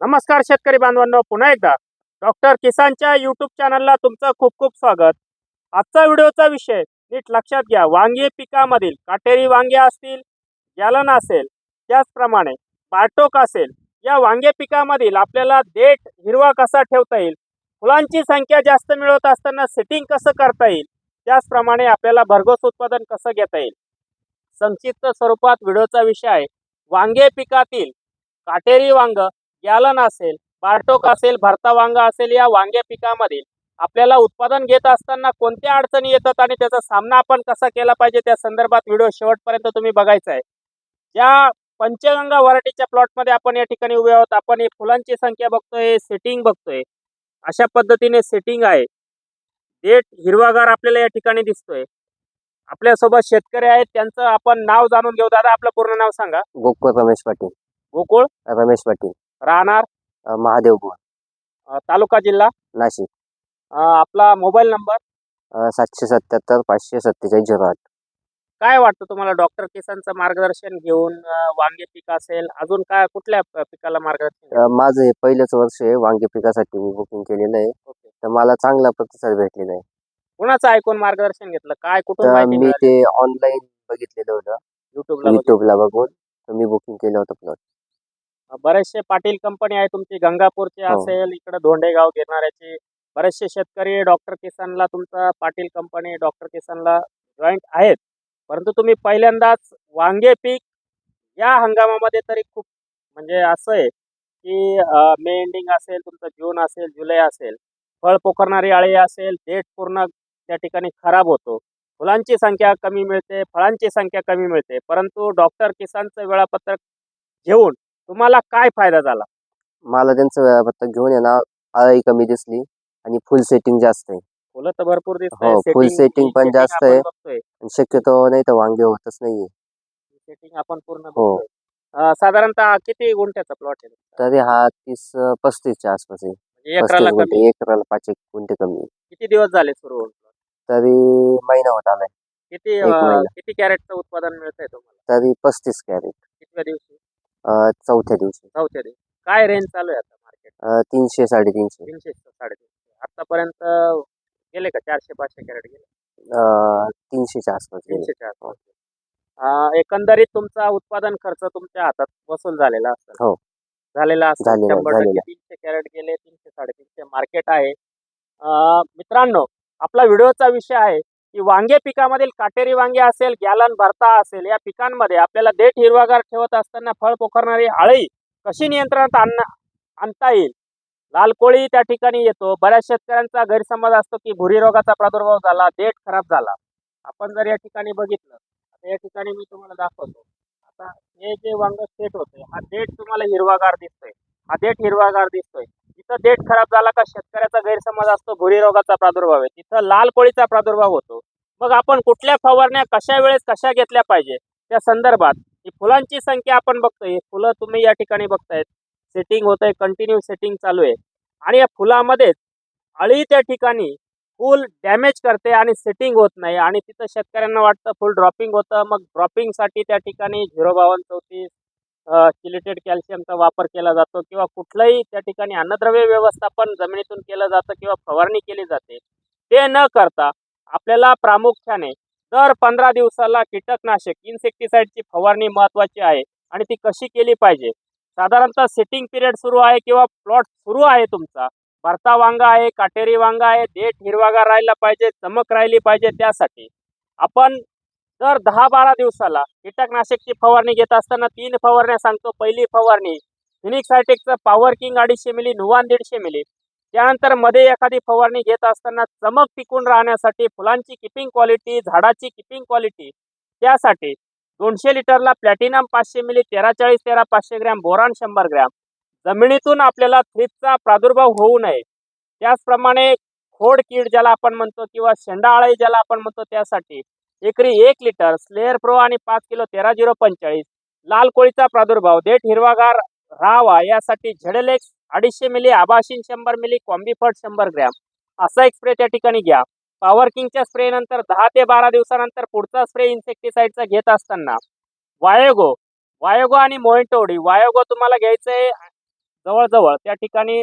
नमस्कार शेतकरी बांधवांनो पुन्हा एकदा डॉक्टर किसानच्या युट्यूब चॅनलला तुमचं खूप खूप स्वागत. आजचा व्हिडिओचा विषय नीट लक्षात घ्या. वांगी पिकामधील काटेरी वांगे असतील गॅलन असेल त्याचप्रमाणे बाटोक असेल या वांगे पिकामधील आपल्याला देठ हिरवा कसा ठेवता येईल फुलांची संख्या जास्त मिळवत असताना सेटिंग कसं करता येईल त्याचप्रमाणे आपल्याला भरघोस उत्पादन कसं घेता येईल. संक्षिप्त स्वरूपात व्हिडिओचा विषय आहे. वांगे पिकातील काटेरी वांग गॅलन असेल बारटोक असेल भरता वांगा असेल या वांगे पिकामधील आपल्याला उत्पादन घेत असताना कोणत्या अडचणी येतात आणि त्याचा सामना आपण कसा केला पाहिजे त्या संदर्भात व्हिडिओ शेवटपर्यंत तुम्ही बघायचा आहे. या पंचगंगा व्हरायटीच्या प्लॉटमध्ये आपण या ठिकाणी उभे आहोत आपण हे फुलांची संख्या बघतोय सेटिंग बघतोय. अशा पद्धतीने सेटिंग आहे. देठ हिरवागार आपल्याला या ठिकाणी दिसतोय. आपल्यासोबत शेतकरी आहेत त्यांचं आपण नाव जाणून घेऊ. दादा आपलं पूर्ण नाव सांगा. गोकुळ रमेश पाटील. गोकुळ? रमेश पाटील. राहणार? महादेव अ, तालुका जिल्हा? नाशिक. अ, आपला मोबाईल नंबर? अ, सातशे सत्याहत्तर पाचशे सत्तेचाळीस झिरो आठ. काय वाटतं तुम्हाला डॉक्टर किसानचं मार्गदर्शन घेऊन अ, वांगे पीक असेल अजून काय कुठल्या प- पिकाला मार्गदर्शन अ, माझं हे पहिलंच वर्ष आहे वांगे पिकासाठी मी बुकिंग केलेलं आहे. ओके. तर मला चांगला प्रतिसाद भेटलेला आहे. कुणाचं ऐकून मार्गदर्शन घेतलं? काय कुठून तर माहिती मी मिळाली? ते ऑनलाईन बघितलेलं होतं. युट्यूबला. युट्यूबला बघून तर मी बुकिंग केलं होतं प्लॉट बरेचसे पाटील कंपनी आहे तुमची गंगापूरची हो. असेल इकडे धोंडेगाव घेणाऱ्याची बरेचसे शेतकरी डॉक्टर किसानला तुमचा पाटील कंपनी डॉक्टर किसानला जॉईंट आहेत परंतु तुम्ही पहिल्यांदाच वांगे पीक या हंगामामध्ये तरी खूप म्हणजे असं आहे की अं, मे एंडिंग असेल तुमचं जून असेल जुलै असेल फळ पोखरणारी आळी असेल देठ पूर्ण त्या ठिकाणी खराब होतो फुलांची संख्या कमी मिळते फळांची संख्या कमी मिळते परंतु डॉक्टर किसानचं वेळापत्रक घेऊन तुम्हाला काय फायदा झाला? मला त्यांचं वेळापत्रक घेऊन आहे ना आळी कमी दिसली आणि फुल सेटिंग जास्त आहे. फुलं तर भरपूर दिसत हो, full setting पण जास्त आहे. बघतोय. आणि शक्यतो नाही तर वांगे होतच नाहीये. सेटिंग आपण पूर्ण हो. बघतोय. अं, साधारणतः किती गुंठ्याचा प्लॉट आहे? तरी हा तीस अ, पस्तीसच्या आसपास आहे. म्हणजे एकराला पस्तीस कमी? गुंठे एकराला पाच एक गुंठे कमी आहे. किती दिवस झाले सुरू होऊन? तरी महिना होत आलाय. किती एक अं, महिना. किती कॅरेटचं उत्पादन मिळतंय तुम्हाला? तरी पस्तीस कॅरेट. कितव्या दिवशी? अ, चौथ्या दिवशी. चौथ्या दिवशी. काय रेंज चालू आहे आता मार्केट अ, तीनशे साडेतीनशे. तीनशे साडेतीनशे. आतापर्यंत गेले का चारशे पाचशे कॅरेट गेले? अ, तीनशेच्या आसपास गेले. तीनशे चार एकंदरीत तुमचा उत्पादन खर्च तुमच्या हातात वसूल झालेला असेल. हो. झालेला असेल. झालेला- शंभर टक्के झालेला. तीनशे कॅरेट गेले तीनशे साडेतीनशे. मार्केट आहे. अं, मित्रांनो आपला व्हिडिओचा विषय आहे की वांगे पिकामधील काटेरी वांगे असेल गॅलन भरता असेल या पिकांमध्ये आपल्याला देठ हिरवागार ठेवत असताना फळ पोखरणारी आळी कशी नियंत्रणात आण आणता येईल? लाल कोळी त्या ठिकाणी येतो. बऱ्याच शेतकऱ्यांचा गैरसमज असतो की भुरी रोगाचा प्रादुर्भाव झाला देठ खराब झाला. आपण जर या ठिकाणी बघितलं आता या ठिकाणी मी तुम्हाला दाखवतो. आता हे जे वांग सेट होते हा देठ तुम्हाला हिरवागार दिसतोय. हा देठ हिरवागार दिसतोय. तिथं देठ खराब झाला का शेतकऱ्याचा गैरसमज असतो भुरी रोगाचा प्रादुर्भाव आहे. तिथं लाल कोळीचा प्रादुर्भाव होतो. मग आपण कुठल्या फवारण्या कशा वेळेस कशा घेतल्या पाहिजे? त्या संदर्भात ही फुलांची संख्या आपण बघतोय. फुलं तुम्ही या ठिकाणी बघतायत. सेटिंग होत आहे कंटिन्यू सेटिंग चालू आहे. आणि या फुलामध्येच अळी त्या ठिकाणी फुल डॅमेज करते आणि सेटिंग होत नाही. आणि तिथं शेतकऱ्यांना वाटतं फुल ड्रॉपिंग होतं. मग ड्रॉपिंगसाठी त्या ठिकाणी झिरो बावन्न चौतीस सिलेटेड कॅल्शियमचा वापर केला जातो किंवा कुठलंही त्या ठिकाणी अन्नद्रव्य व्यवस्थापन जमिनीतून केलं जातं किंवा फवारणी केली जाते ते न करता आपल्याला प्रामुख्याने दर पंधरा दिवसाला कीटकनाशक इन्सेक्टिसाइडची फवारणी महत्त्वाची आहे आणि ती कशी केली पाहिजे? साधारणतः सेटिंग पिरियड सुरू आहे किंवा प्लॉट सुरू आहे तुमचा? भरता वांगा आहे काटेरी वांगा आहे देठ हिरवागार राहिला पाहिजे चमक राहिली पाहिजे त्यासाठी. आपण दर दहा बारा दिवसाला कीटकनाशकची फवारणी घेत असताना तीन फवारण्या सांगतो. पहिली फवारणी फिनिक्सायटेकचं पॉवर किंग अडीचशे मिली नुवान दीडशे मिली त्यानंतरमध्ये एखादी फवारणी घेत असताना चमक टिकून राहण्यासाठी फुलांची किपिंग क्वालिटी झाडाची किपिंग क्वालिटी त्यासाठी दोनशे लिटरला प्लॅटिनम पाचशे मिली तेरा चाळीस तेरा पाचशे ग्रॅम बोरान शंभर ग्रॅम. जमिनीतून आपल्याला थ्रिपचा प्रादुर्भाव होऊ नये. त्याचप्रमाणे खोड कीड ज्याला आपण म्हणतो किंवा शेंडाळी ज्याला आपण म्हणतो त्यासाठी एकरी एक लिटर स्लेअर प्रो आणि पाच किलो तेरा झिरो पंचेचाळीस लाल कोळीचा प्रादुर्भाव देठ हिरवागार राहावा यासाठी झेडलेक्स अडीचशे मिली आबाशिन शंभर मिली कॉम्बिफर्ट शंभर ग्रॅम. असा एक स्प्रे त्या ठिकाणी घ्या. पॉवर किंगच्या स्प्रे नंतर दहा ते बारा दिवसानंतर पुढचा स्प्रे इन्सेक्टिसाइडचा घेत असताना. वायोगो वायोगो आणि मोइंटोडी वायोगो तुम्हाला घ्यायचं आहे जवळजवळ त्या ठिकाणी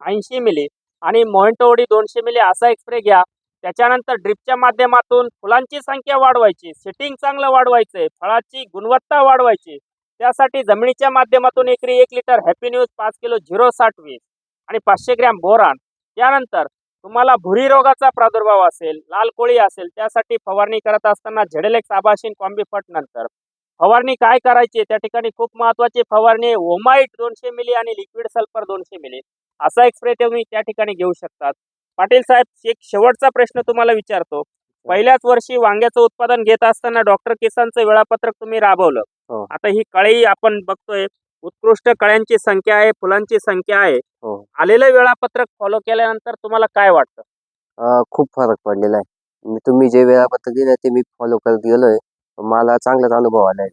ऐंशी मिली आणि मोहेंटोडी दोनशे मिली असा एक स्प्रे घ्या. त्याच्यानंतर ड्रिपच्या माध्यमातून फुलांची संख्या वाढवायची सेटिंग चांगलं वाढवायचं आहे फळाची गुणवत्ता वाढवायची. त्यासाठी जमिनीच्या माध्यमातून एकरी एक लिटर हॅपी न्यूज पाच किलो झिरो साठ वीस आणि पाचशे ग्रॅम बोरान. त्यानंतर तुम्हाला भुरी रोगाचा प्रादुर्भाव असेल लाल कोळी असेल त्यासाठी फवारणी करत असताना झेडेलेक्स आबाशीन कॉम्बिफट नंतर. फवारणी काय करायची? त्या ठिकाणी खूप महत्वाची फवारणी आहे. दोनशे मिली आणि लिक्विड सल्फर दोनशे मिली. असा एक स्प्रे तुम्ही त्या ठिकाणी घेऊ शकतात. पाटील साहेब एक शेवटचा प्रश्न तुम्हाला विचारतो. पहिल्याच वर्षी वांग्याचं उत्पादन घेत असताना डॉक्टर किसानचं वेळापत्रक तुम्ही राबवलं. हो. आता ही कळी आपण बघतोय उत्कृष्ट कळ्यांची संख्या आहे फुलांची संख्या आहे. हो. आलेलं वेळापत्रक फॉलो केल्यानंतर तुम्हाला काय वाटतं? खूप फरक पडलेला आहे. तुम्ही जे वेळापत्रक दिलं ते मी फॉलो करत गेलोय. मला चांगलाच अनुभव आलाय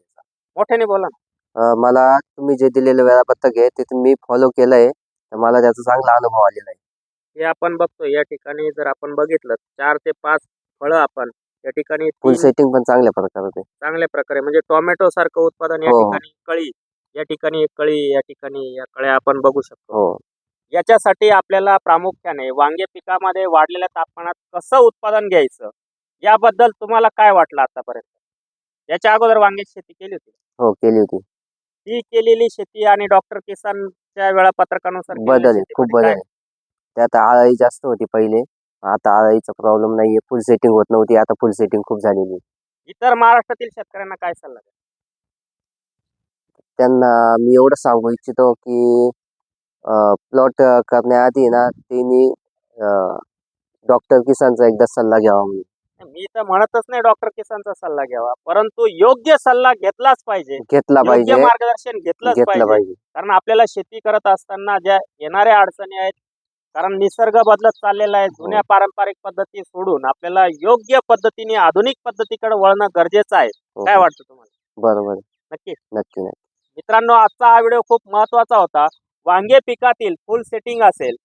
मोठ्याने बोला ना. मला तुम्ही जे दिलेलं वेळापत्रक आहे ते मी फॉलो केलंय. तर मला त्याचा चांगला अनुभव आलेला आहे. हे आपण बघतो या ठिकाणी जर आपण बघितलं चार ते पाच फळं आपण या ठिकाणी फुल सेटिंग पण चांगल्या प्रकारे होते चांगल्या प्रकारे म्हणजे टोमॅटो सारखं उत्पादन या हो. ठिकाणी कळी या ठिकाणी एक कळी या ठिकाणी या कळ्या आपण बघू शकतो. हो. याच्यासाठी आपल्याला प्रामुख्याने वांगे पिकामध्ये वाढलेल्या तापमानात कसं उत्पादन घ्यायचं याबद्दल तुम्हाला काय वाटलं आतापर्यंत? याच्या अगोदर वांग्याची शेती केली होती हो केली होती. ती केलेली शेती आणि डॉक्टर किसानच्या वेळापत्रकानुसार बदल आहे खूप शेतीमध्ये बदल काय? आहे त्यात आळी जास्त होती पहिले. आता आळीचा प्रॉब्लेम नाहीये. फुल सेटिंग होत नव्हती. आता फुल सेटिंग खूप झालेली आहे. इतर महाराष्ट्रातील शेतकऱ्यांना काय सल्ला द्याल? त्यांना मी एवढं सांगू इच्छितो की प्लॉट करण्याआधी ना त्यांनी डॉक्टर किसानचा एकदा सल्ला घ्यावा म्हणून. मी तर म्हणतच नाही डॉक्टर किसानचा सल्ला घ्यावा. परंतु योग्य सल्ला घेतलाच पाहिजे. घेतला योग्य पाहिजे. मार्गदर्शन घेतलंच घेतलं पाहिजे. पाहिजे. कारण आपल्याला शेती करत असताना ज्या येणाऱ्या अडचणी आहेत कारण निसर्ग बदलत चाललेला आहे. हो. जुन्या पारंपरिक पद्धती सोडून आपल्याला योग्य पद्धतीने आधुनिक पद्धतीकडे वळणं गरजेचं आहे. हो, काय हो. वाटतं तुम्हाला? बरोबर नक्की. नक्की मित्रांनो आजचा हा व्हिडिओ खूप महत्त्वाचा होता. वांगे पिकातील फुल सेटिंग असेल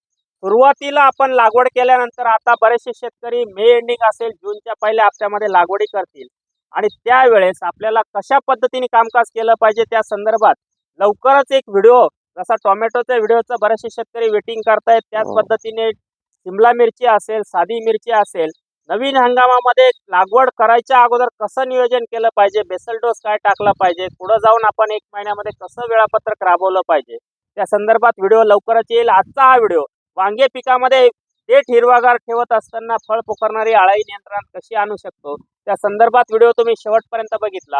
सुरुवातीला आपण लागवड केल्यानंतर आता बरेचसे शेतकरी मे एंडिंग असेल जूनच्या पहिल्या हप्त्यामध्ये लागवडी करतील. आणि त्यावेळेस आपल्याला कशा पद्धतीने कामकाज केलं पाहिजे त्या संदर्भात लवकरच एक व्हिडिओ जसा टोमॅटोच्या व्हिडिओचं बरेचसे शेतकरी वेटिंग करतायत त्याच हो. पद्धतीने शिमला मिरची असेल साधी मिरची असेल नवीन हंगामामध्ये लागवड करायच्या अगोदर कसं नियोजन केलं पाहिजे बेसल डोस काय टाकला पाहिजे पुढे जाऊन आपण एक महिन्यामध्ये कसं वेळापत्रक राबवलं पाहिजे त्या संदर्भात व्हिडिओ लवकरच येईल आजचा हा व्हिडिओ वांगे पिकामध्ये देठ हिरवागार ठेवत असताना फळ पोखरणारी आळाई नियंत्रणात कशी आणू शकतो त्या संदर्भात व्हिडिओ तुम्ही शेवटपर्यंत बघितला